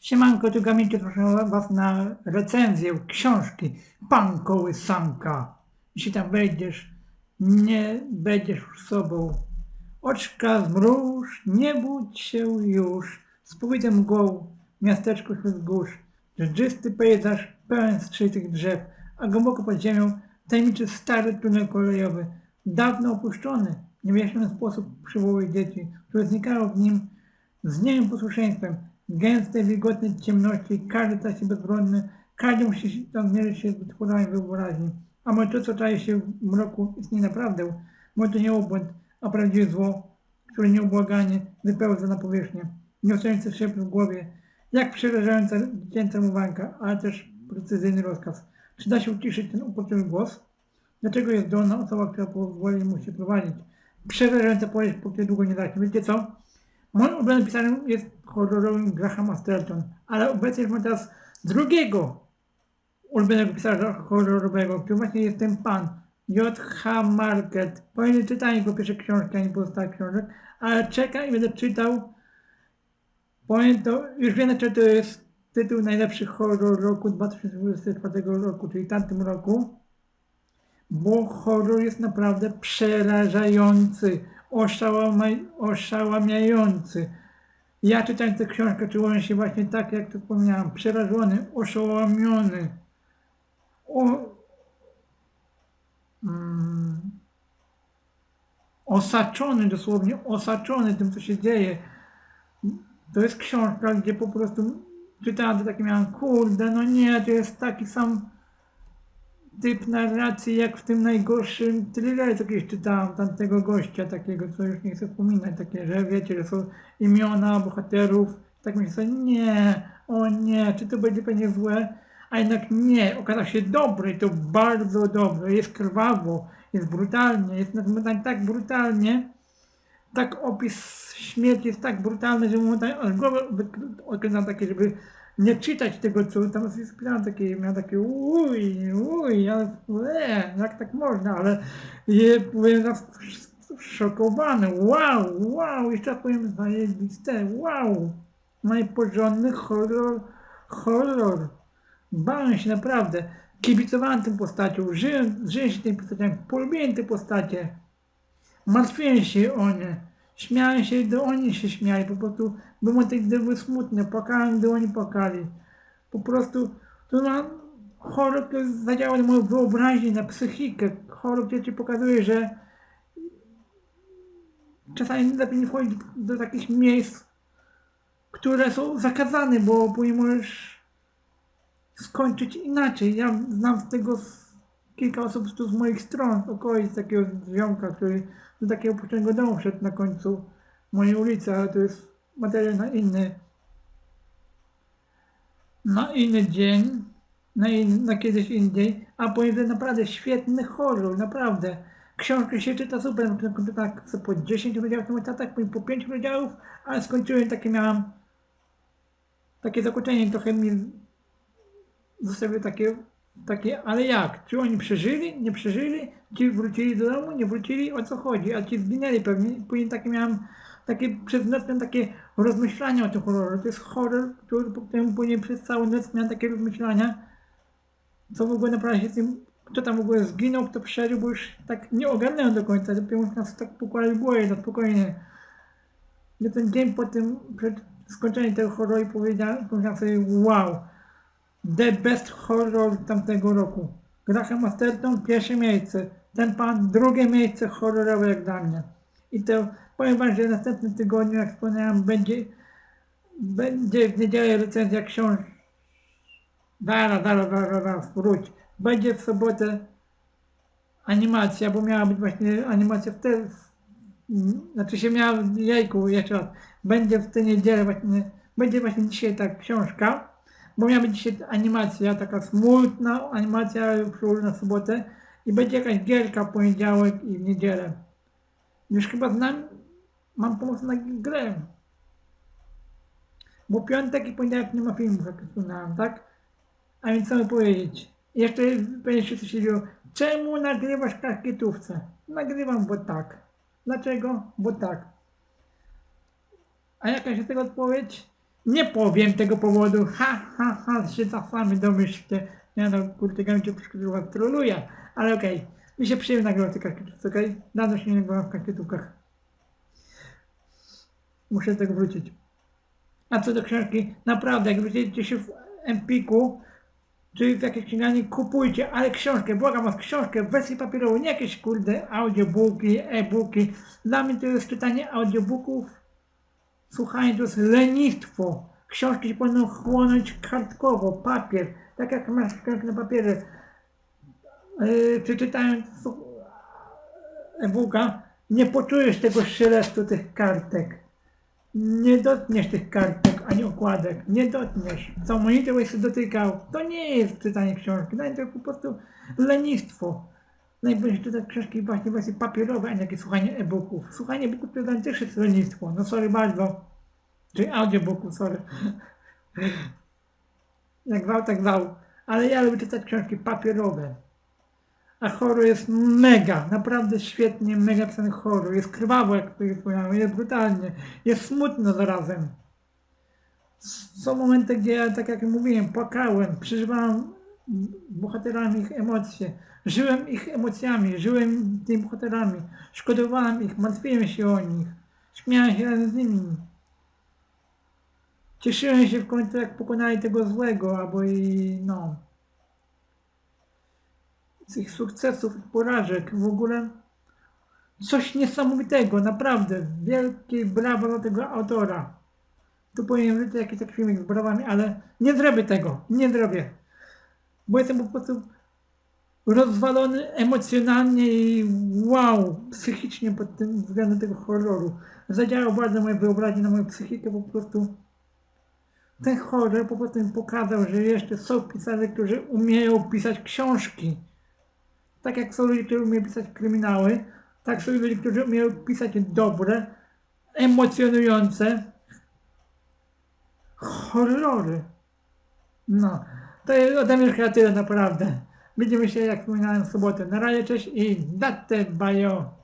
Siemanko, tu Gamincie, proszę Was na recenzję książki Pan Kołysanka. Jeśli tam wejdziesz, nie będziesz sobą. Oczka zmruż, nie budź się już. Spójrz mgłą, miasteczko wśród górz. Dżdżysty pejzaż pełen strzytych drzew, a głęboko pod ziemią tajemniczy stary tunel kolejowy. Dawno opuszczony, w niewyjaśniony sposób przywołuje dzieci, które znikają w nim z niemym gęstej, wilgotnej ciemności, każdy się bezbronny, każdy musi tam mierzyć się z wytworami wyobraźni. A może to, co czaje się w mroku, istnieje naprawdę, może to nie obłęd, a prawdziwe zło, które nieubłaganie wypełza na powierzchnię, niosące szept w głowie, jak przerażająca dziecięca mówanka, ale też precyzyjny rozkaz. Czy da się uciszyć ten uporczywy głos? Dlaczego jest dolna osoba, która powoli musi prowadzić? Przerażająca powieść, po której długo nie da się. Wiecie co? Moim ulubionym pisarzem jest horrorowym Graham Stratton, ale obecnie mam teraz drugiego ulubionego pisarza horrorowego, który właśnie jest ten pan J.H. Market. Powiem, że czytałem jego pierwsze książki, a nie pozostałych książek, ale czekam i będę czytał. Powiem to, już wiem, czy to jest tytuł najlepszy horror roku 2024 roku, czyli tamtym roku bo horror jest naprawdę przerażający, oszałamiający. Ja czytając tę książkę czułem się właśnie tak, jak to wspomniałem, przerażony, oszołomiony, o, mm, osaczony, dosłownie osaczony tym, co się dzieje. To jest książka, gdzie po prostu czytałem to takie miałem, kurde, no nie, to jest taki sam typ narracji jak w tym najgorszym thrillerze, co kiedyś czytałem, tamtego gościa takiego, co już nie chcę wspominać, takie, że wiecie, że są imiona bohaterów, tak myślę nie, o nie, czy to będzie pewnie złe, a jednak nie, okazał się dobry, to bardzo dobry, jest krwawo, jest brutalnie, jest nawet tak brutalnie, tak opis śmierci jest tak brutalny, że momentalnie aż głowę okręcam takie, żeby nie czytać tego, co tam jest spisane, takie, miałem takie uj, uj, ale e, jak tak można, ale je, byłem szokowany, wow, wow, jeszcze powiem zajebiste, wow, najporządny horror, horror, bałem się naprawdę, kibicowałem tym postaciom, żyłem, żyłem się tym postaciami, polubiłem te postacie, martwiłem się o nie. Śmiałem się, gdy oni się śmiali. Po prostu były momenty, gdy były smutne. Płakałem, gdy oni płakali. Po prostu to ma horror, który zadziała na moją wyobraźnię, na psychikę. Horror, który ci pokazuje, że czasami lepiej nie wchodzić do, takich miejsc, które są zakazane, bo później możesz skończyć inaczej. Ja znam z tego kilka osób tu z moich stron, z okolic takiego ziomka, który do takiego opuszczonego domu wszedł na końcu mojej ulicy, ale to jest materiał na inny na inny dzień, na, in, na kiedyś indziej, a powiem, że naprawdę świetny horror, naprawdę. Książkę się czyta super, tak co po 10 rozdziałów na tak po 5 rozdziałów, ale skończyłem takie miałam takie zakończenie trochę mi zostawiło takie takie, ale jak? Czy oni przeżyli? Nie przeżyli? Ci wrócili do domu? Nie wrócili? O co chodzi? A ci zginęli pewnie. Później takie miałem, takie przez noc miałem takie rozmyślania o tym horrorze. To jest horror, który po którym później przez cały noc miałem takie rozmyślania, co w ogóle naprawdę się z tym, kto tam w ogóle zginął, kto przeżył, bo już tak nie ogarnąłem do końca. Dopiero już nas tak pokładali w głowie, na spokojnie. Ja ten dzień po tym, przed skończeniem tego horroru powiedziałem, powiedziałem sobie, wow, The Best Horror tamtego roku. Graham Masterton pierwsze miejsce. Ten pan drugie miejsce horrorowe jak dla mnie. I to powiem wam, że w następnym tygodniu, jak wspomniałem, będzie, będzie w niedzielę recenzja książek. Zaraz, zaraz, zaraz, zaraz, wróć. Będzie w sobotę animacja, bo miała być właśnie animacja wtedy. Znaczy się miała, jajku, jeszcze raz. Będzie w tę niedzielę właśnie, będzie właśnie dzisiaj ta książka bo miała być dzisiaj animacja, taka smutna animacja już na sobotę i będzie jakaś gierka w poniedziałek i w niedzielę. Już chyba znam, mam pomysł na grę. Bo piątek i poniedziałek nie ma filmów, jak wspomniałem, tak? A więc co mi powiedzieć? Jeszcze pewnie się coś dzieje. Czemu nagrywasz w kakietówce? Nagrywam, bo tak. Dlaczego? Bo tak. A jaka jest tego odpowiedź? Nie powiem tego powodu. Ha, ha, ha, się za sami domyślcie. Ja no, kurde, że was troluję. Ale okej. Mi się przyjemnie nagrywa w tych kakietówce, okej? Dawno się nie nagrywam w kakietówkach. Muszę do tego wrócić. A co do książki, naprawdę, jak będziecie się w Empiku, czy w jakiejś księgarni, kupujcie, ale książkę, błagam was, książkę w wersji papierowej, nie jakieś kurde audiobooki, e-booki. Dla mnie to jest czytanie audiobooków, słuchanie to jest lenistwo. Książki powinno chłonąć kartkowo, papier, tak jak masz książkę na papierze. Yy, przeczytając e-booka, nie poczujesz tego szelestu tych kartek. Nie dotkniesz tych kartek ani okładek. Nie dotkniesz. Co monitor się dotykał, to nie jest czytanie książki. To po prostu lenistwo. Najpierw czytać książki właśnie właśnie papierowe, a nie słuchanie e-booków. Słuchanie e-booków to jest lenistwo. No sorry bardzo. Czy audiobooków, sorry. Jak wał, tak wał. Ale ja lubię czytać książki papierowe. A horror jest mega, naprawdę świetnie, mega pisany horror. Jest krwawo, jak to wspomniałem, jest brutalnie, jest smutno zarazem. Są momenty, gdzie ja, tak jak mówiłem, płakałem, przeżywałem bohaterami ich emocje. Żyłem ich emocjami, żyłem tymi bohaterami, szkodowałem ich, martwiłem się o nich, śmiałem się razem z nimi. Cieszyłem się w końcu, jak pokonali tego złego, albo i no z ich sukcesów i porażek. W ogóle coś niesamowitego, naprawdę. Wielkie brawo dla tego autora. Tu powinien wrzucić jakiś taki filmik z brawami, ale nie zrobię tego. Nie zrobię. Bo jestem po prostu rozwalony emocjonalnie i wow, psychicznie pod tym względem tego horroru. Zadziałał bardzo moje wyobraźnię na moją psychikę po prostu. Ten horror po prostu mi pokazał, że jeszcze są pisarze, którzy umieją pisać książki. Tak jak są ludzie, którzy umieją pisać kryminały, tak są ludzie, którzy umieją pisać dobre, emocjonujące horrory. No, to ode mnie chyba tyle naprawdę. Widzimy się, jak wspominałem, w sobotę. Na razie, cześć i datte bajo.